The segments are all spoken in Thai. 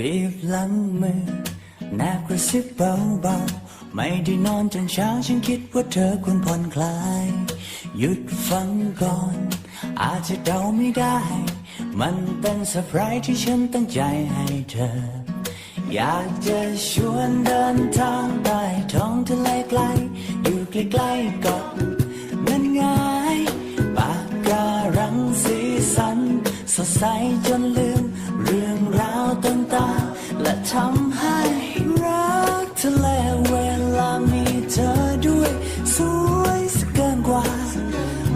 หลังมือแนบกระซิบเบาๆ ไม่ได้นอนจนเช้าฉันคิดว่าเธอควรผ่อนคลาย หยุดฟังก่อน อาจจะเดาไม่ได้ มันเป็นเซอร์ไพรส์ที่ฉันตั้งใจให้เธอ อยากจะชวนเดินทางใต้ท้องทะเลไกล อยู่ใกล้ๆกับนั่นไงปากการังสีสัน สดใสจนลืมเรื่อง ตา และทำให้รักทะเลเวลามีเธอด้วย สวยสกเกินกว่า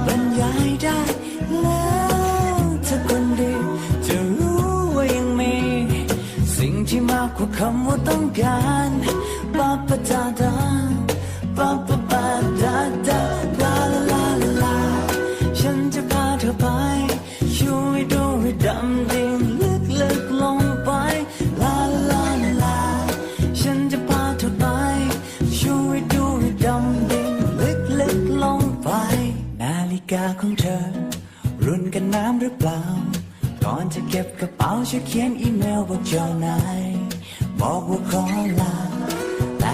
บรรยายได้แล้วเธอคนดีจะรู้ว่ายังมี สิ่งที่มากกว่าคำว่าต้องการปาปะดาดาปาปะ ฬิกาของเธอ รุ่นกันน้ำหรือเปล่า ก่อนจะเก็บกระเป๋าช่วยเขียนอีเมลบอกเจ้านาย